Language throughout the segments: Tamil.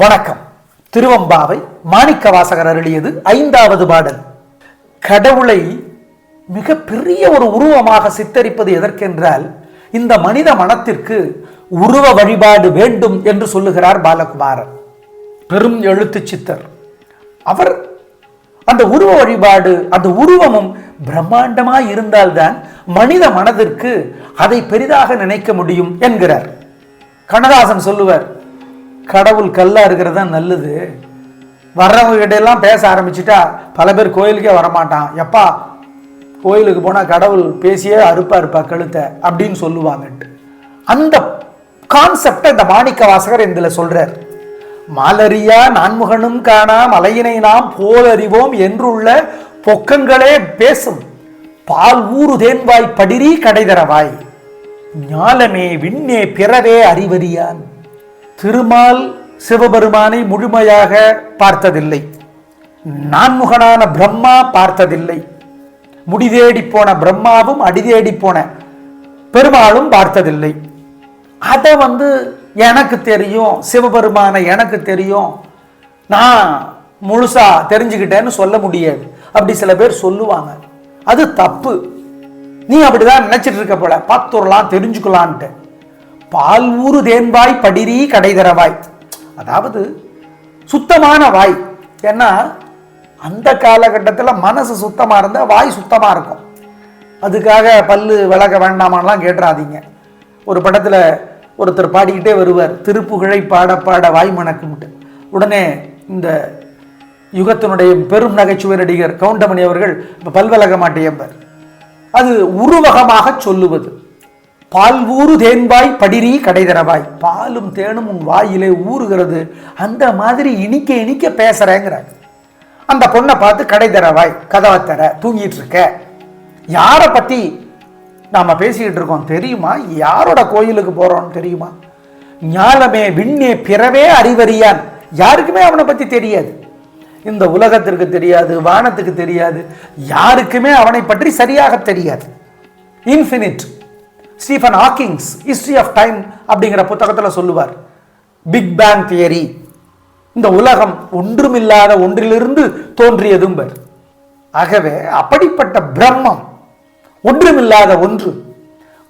வணக்கம். திருவம்பாவை மாணிக்க வாசகர் அருளியது ஐந்தாவது பாடல். கடவுளை மிக பெரிய ஒரு உருவமாக சித்தரிப்பது எதற்கென்றால் இந்த மனித மனத்திற்கு உருவ வழிபாடு வேண்டும் என்று சொல்லுகிறார் பாலகுமாரன். பெரும் எழுத்து சித்தர். அவர் அந்த உருவ வழிபாடு அந்த உருவமும் பிரம்மாண்டமாய் இருந்தால்தான் மனித மனதிற்கு அதை பெரிதாக நினைக்க முடியும் என்கிறார். கண்ணதாசன் சொல்லுவார் கடவுள் கல்லா இருக்கிறது தான் நல்லது. வர்றவங்க பேச ஆரம்பிச்சுட்டா பல பேர் கோயிலுக்கே வரமாட்டான். எப்பா கோயிலுக்கு போனால் கடவுள் பேசியே அறுப்பா இருப்பா கழுத்தை அப்படின்னு சொல்லுவாங்கன்ட்டு அந்த கான்செப்டை இந்த மாணிக்க வாசகர் இதில் சொல்கிறார் மாலரியா நான்முகனும் காணா மலையினை நாம் போலறிவோம் என்றுள்ள பொக்கங்களே பேசும். பால் ஊறு தேன்வாய் படிரி கடைதரவாய் ஞாலமே விண்ணே பிறவே அறிவறியான். திருமால் சிவபெருமானை முழுமையாக பார்த்ததில்லை. நான்முகனான பிரம்மா பார்த்ததில்லை. முடிதேடி போன பிரம்மாவும் அடிதேடி போன பெருமாளும் பார்த்ததில்லை. அதை வந்து எனக்கு தெரியும் சிவபெருமானை எனக்கு தெரியும். நான் முழுசா தெரிஞ்சுக்கிட்டேன்னு சொல்ல முடியாது. அப்படி சில பேர் சொல்லுவாங்க. அது தப்பு. நீ அப்படிதான் நினைச்சிட்டு இருக்க போல. பார்த்துடலாம் தெரிஞ்சுக்கலான்ட்டு. பால் ஊறு தேன்வாய் படிரி கடைதரவாய். அதாவது சுத்தமான வாய். ஏன்னா அந்த காலகட்டத்தில் மனசு சுத்தமாக இருந்தால் வாய் சுத்தமாக இருக்கும். அதுக்காக பல்லு விளக்க வேண்டாமான்லாம் கேட்டுறாதீங்க. ஒரு படத்தில் ஒருத்தர் பாடிக்கிட்டே வருவார் திருப்புகழை பாட பாட வாய் மணக்கும்ட்டு. உடனே இந்த யுகத்தினுடைய பெரும் நகைச்சுவை நடிகர் கவுண்டமணி அவர்கள் இப்போ பல்வலக மாட்டேயம்பர் அது உருவகமாக சொல்லுவது. பால் ஊறு தேன்பாய் படிரி கடைதரவாய் பாலும் தேனும் உன் வாயிலே ஊறுகிறது. அந்த மாதிரி இனிக்க இனிக்க பேசுறேங்கிறாங்க. அந்த பொண்ணை பார்த்து கடை தரவாய் கதவை தர தூங்கிட்டு இருக்க. யாரை பத்தி நாம பேசிக்கிட்டு இருக்கோம் தெரியுமா? யாரோட கோயிலுக்கு போகிறோம்னு தெரியுமா? ஞாலமே விண்ணே பிறவே அறிவறியான். யாருக்குமே அவனை பத்தி தெரியாது. இந்த உலகத்திற்கு தெரியாது வானத்துக்கு தெரியாது. யாருக்குமே அவனை பற்றி சரியாக தெரியாது. Infinite Stephen Hawking's history of time அப்படிங்கிற புத்தகத்தில் சொல்லுவார். பிக் பேங் தியரி இந்த உலகம் ஒன்றுமில்லாத ஒன்றிலிருந்து தோன்றியதும்பர். ஆகவே அப்படிப்பட்ட பிரம்மம் ஒன்றுமில்லாத ஒன்று.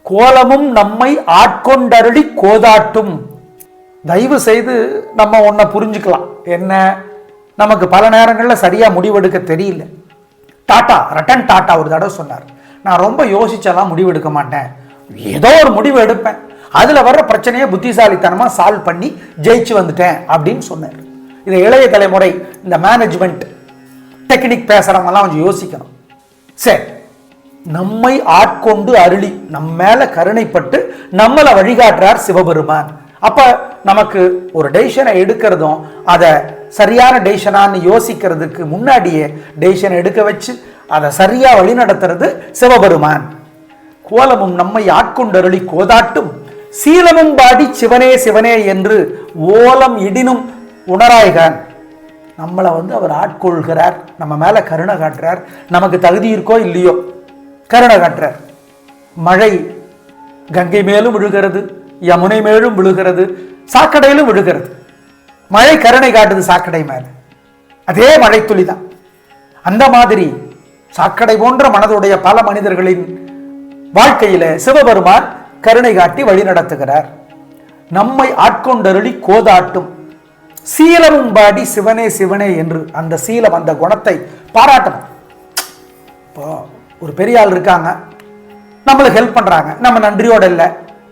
கோலமும் நம்மை ஆட்கொண்டருளி கோதாட்டும். தயவு செய்து நம்ம ஒன்றை புரிஞ்சுக்கலாம். என்ன? நமக்கு பல நேரங்களில் சரியாக முடிவெடுக்க தெரியல. டாட்டா ரட்டன் டாட்டா ஒரு தடவை சொன்னார். நான் ரொம்ப யோசிச்செல்லாம் முடிவெடுக்க மாட்டேன். ஏதோ ஒரு முடிவு எடுப்பேன். அதில் வர்ற பிரச்சனையை புத்திசாலித்தனமாக சால்வ் பண்ணி ஜெயிச்சு வந்துட்டேன் அப்படின்னு சொன்னார். இதை இளைய தலைமுறை இந்த மேனேஜ்மெண்ட் டெக்னிக் பேசுகிறவங்கலாம் கொஞ்சம் யோசிக்கணும். சரி நம்மை ஆட்கொண்டு அருளி நம்ம மேலே கருணைப்பட்டு நம்மளை வழிகாட்டுறார் சிவபெருமான். அப்போ நமக்கு ஒரு டெசிஷனை எடுக்கிறதும் அதை சரியான டெசிஷனான்னு யோசிக்கிறதுக்கு முன்னாடியே டெய்ஷனை எடுக்க வச்சு அதை சரியாக வழிநடத்துறது சிவபெருமான். கோலமும் நம்மை ஆட்கொண்டருளி கோதாட்டும். சீலமும் பாடி சிவனே சிவனே என்று ஓலம் இடினும் உணராய்கான். நம்மளை வந்து அவர் ஆட்கொள்கிறார் நம்ம மேலே கருணை காட்டுறார். நமக்கு தகுதி இருக்கோ இல்லையோ கருணை காட்டுறார். மழை கங்கை மேலும் விழுகிறது யமுனை மேலும் விழுகிறது சாக்கடையிலும் விழுகிறது. மழை கருணை காட்டுது சாக்கடை மேலே. அதே மழை துளி தான் அந்த மாதிரி சாக்கடை போன்ற மனதுடைய பல மனிதர்களின் வாழ்க்கையில சிவபெருமான் கருணை காட்டி வழி நடத்துகிறார். நம்மை ஆட்கொண்டருளி கோதாட்டும். சீலமும் பாடி சிவனே சிவனே என்று அந்த சீலம் அந்த குணத்தை பாராட்டணும். இப்போ ஒரு பெரிய ஆள் இருக்காங்க. நம்மளுக்கு ஹெல்ப் பண்ணுறாங்க நம்ம நன்றியோட இல்லை.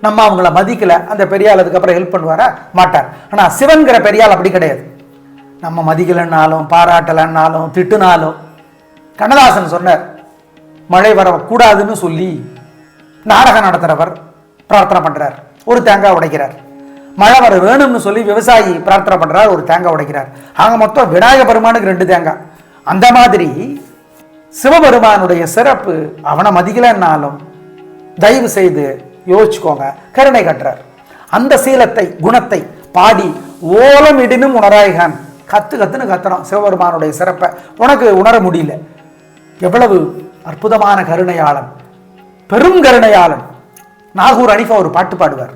நம்ம அவங்கள மதிக்கல. அந்த பெரியாள் அதுக்கப்புறம் ஹெல்ப் பண்ணுவாரா? மாட்டார். ஆனால் சிவன்கிற பெரியாள் அப்படி கிடையாது. நம்ம மதிக்கலைன்னாலும் பாராட்டலைன்னாலும் திட்டுனாலும் கண்ணதாசன் சொன்னார் மழை வரக்கூடாதுன்னு சொல்லி நாடகம் நடத்துகிறவர் பிரார்த்தனை பண்ணுறார் ஒரு தேங்காய் உடைக்கிறார். மழை வர வேணும்னு சொல்லி விவசாயி பிரார்த்தனை பண்ணுறார் ஒரு தேங்காய் உடைக்கிறார். ஆக மொத்தம் விநாயக பெருமானுக்கு ரெண்டு தேங்காய். அந்த மாதிரி சிவபெருமானுடைய சிறப்பு அவனை மதிக்கலைன்னாலும் தயவு செய்து யோசிச்சுக்கோங்க கருணை கட்டுறார். அந்த சீலத்தை குணத்தை பாடி ஓலம் இடினும் உணராய்கான். கத்து கத்துன்னு கத்துறான் சிவபெருமானுடைய சிறப்பை. உனக்கு உணர முடியல. எவ்வளவு அற்புதமான கருணையாளன். பெரும் கருணையாளன் நாகூர் அனிஃபா ஒரு பாட்டு பாடுவார்.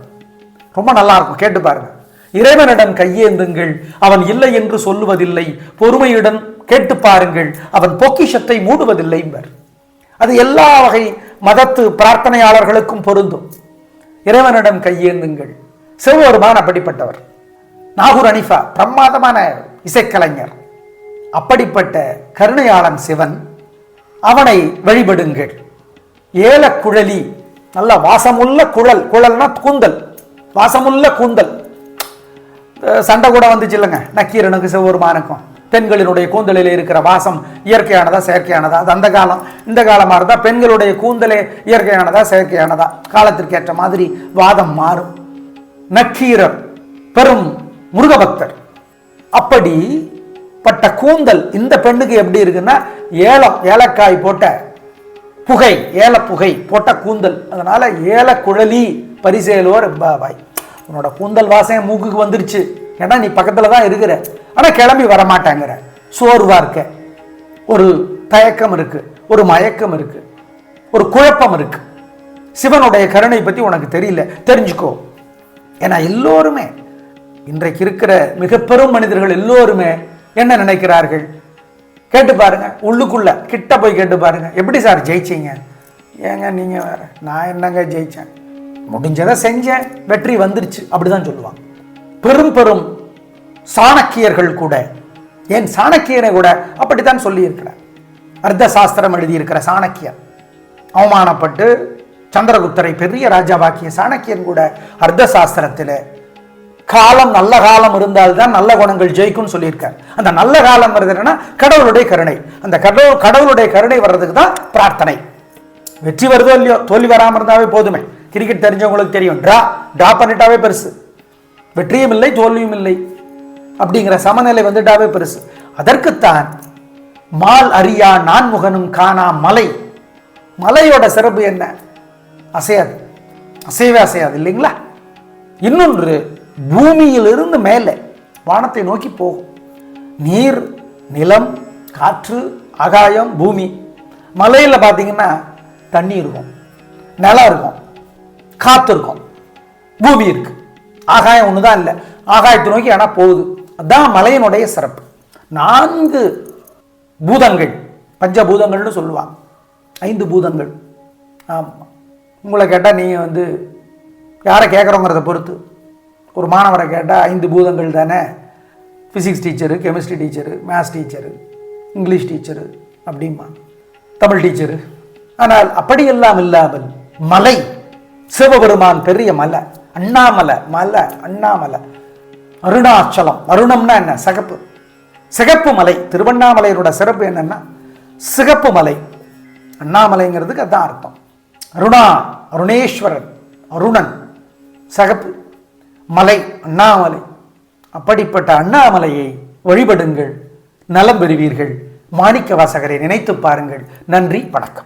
ரொம்ப நல்லா இருக்கும் கேட்டு பாருங்க. இறைவனிடம் கையேந்துங்கள் அவன் இல்லை என்று சொல்லுவதில்லை பொறுமையுடன் கேட்டு பாருங்கள் அவன் பொக்கிஷத்தை மூடுவதில்லை அது எல்லா வகை மதத்து பிரார்த்தனையாளர்களுக்கும் பொருந்தும். இறைவனிடம் கையேந்துங்கள். சிவபெருமான் அப்படிப்பட்டவர். நாகூர் அனிஃபா பிரமாதமான இசைக்கலைஞர். அப்படிப்பட்ட கருணையாளன் சிவன் அவனை வழிபடுங்கள். ஏலக்குழலி. நல்ல வாசமுள்ள குழல். குழல்னா கூந்தல். வாசமுள்ள கூந்தல். சண்டை கூட வந்துச்சு இல்லைங்க. நக்கீரனுக்கு சிவபெருமானுக்கும் பெண்களினுடைய கூந்தலில் இருக்கிற வாசம் இயற்கையானதா செயற்கையானதா? அது அந்த காலம். இந்த காலமாக இருந்தால் பெண்களுடைய கூந்தலே இயற்கையானதா செயற்கையானதா? காலத்திற்கு ஏற்ற மாதிரி வாதம் மாறும். நக்கீரர் பெரும் முருகபக்தர். அப்படி பட்ட கூந்தல் இந்த பெண்ணுக்கு எப்படி இருக்குன்னா ஏலம் ஏலக்காய் போட்ட புகை ஏல புகை போட்ட கூந்தல். அதனால ஏல குழலி பரிசேலோர் பாய் உன்னோட கூந்தல் வாசம் மூக்குக்கு வந்துருச்சு. ஏன்னா நீ பக்கத்துல தான் இருக்கிற. ஆனா கிளம்பி வர மாட்டாங்கிற சோர்வா இருக்க. ஒரு தயக்கம் இருக்கு. ஒரு மயக்கம் இருக்கு. ஒரு குழப்பம் இருக்கு. சிவனுடைய கருணை பத்தி உனக்கு தெரியல. தெரிஞ்சுக்கோ. ஏன்னா எல்லோருமே இன்றைக்கு இருக்கிற மிக பெரும் மனிதர்கள் எல்லோருமே என்ன நினைக்கிறார்கள்? கேட்டு பாருங்க உள்ளுக்குள்ள கிட்ட போய் கேட்டு பாருங்க. எப்படி சார் ஜெயிச்சீங்க? ஏங்க நீங்க வேற. நான் என்னங்க ஜெயிச்சேன்? முடிஞ்சதை செஞ்சேன். வெற்றி வந்துருச்சு அப்படிதான் சொல்லுவாங்க. பெரும் பெரும் சாணக்கியர்கள் கூட ஏன் சாணக்கியனை கூட அப்படித்தான் சொல்லியிருக்கிறார். அர்த்த சாஸ்திரம் எழுதியிருக்கிற சாணக்கியன் அவமானப்பட்டு சந்திரகுப்தரை பெரிய ராஜாவாக்கிய சாணக்கியன் கூட அர்த்த சாஸ்திரத்தில் காலம் நல்ல காலம் இருந்தால்தான் நல்ல குணங்கள் ஜெயிக்கும்னு சொல்லியிருக்கார். அந்த நல்ல காலம் வருதுன்னா கடவுளுடைய கருணை. அந்த கடவுள் கடவுளுடைய கருணை வர்றதுக்கு தான் பிரார்த்தனை. வெற்றி வருதோ இல்லையோ தோல்வி வராமல் இருந்தாவே போதுமே. கிரிக்கெட் தெரிஞ்சவங்களுக்கு தெரியும். ட்ரா ட்ரா பண்ணிட்டாவே பெருசு. வெற்றியும் இல்லை தோல்வியும் இல்லை. அப்படிங்கிற சமநிலை வந்துட்டாவே பெருசு. அதற்குத்தான் மால் அறியா நான்முகனும் காணா மலை. மலையோட சிறப்பு என்ன? அசையாது. அசையவே அசையாது இல்லைங்களா? இன்னொன்று பூமியிலிருந்து மேலே வானத்தை நோக்கி போகும். நீர் நிலம் காற்று ஆகாயம் பூமி. மலையில் பார்த்தீங்கன்னா தண்ணி இருக்கும். நிலம் இருக்கும். காற்று இருக்கும். பூமி இருக்கு. ஆகாயம் ஒன்று தான் இல்லை. ஆகாயத்தை நோக்கி ஆனால் போகுது. அதுதான் மலையினுடைய சிறப்பு. நான்கு பூதங்கள் பஞ்சபூதங்கள்னு சொல்லுவாங்க. ஐந்து பூதங்கள். ஆமாம் உங்களை கேட்டால் நீங்கள் வந்து யாரை கேட்குறோங்கிறத பொறுத்து. ஒரு மாணவரை கேட்டால் ஐந்து பூதங்கள் தானே? Physics teacher chemistry teacher maths teacher English teacher அப்படிமா தமிழ் டீச்சரு ஆனால் அப்படியெல்லாம் இல்லாமல் மலை சிவபெருமான் பெரிய மலை அண்ணாமலை மலை அண்ணாமலை அருணாச்சலம். அருணம்னா என்ன? சிகப்பு. சிகப்பு மலை. திருவண்ணாமலையினோட சிறப்பு என்னன்னா சிகப்பு மலை. அண்ணாமலைங்கிறதுக்கு அதான் அர்த்தம். அருணா அருணேஸ்வரன் அருணன். சகப்பு. மலை அண்ணாமலை. அப்படிப்பட்ட அண்ணாமலையை வழிபடுங்கள். நலம் பெறுவீர்கள். மாணிக்க வாசகரை நினைத்து பாருங்கள். நன்றி வணக்கம்.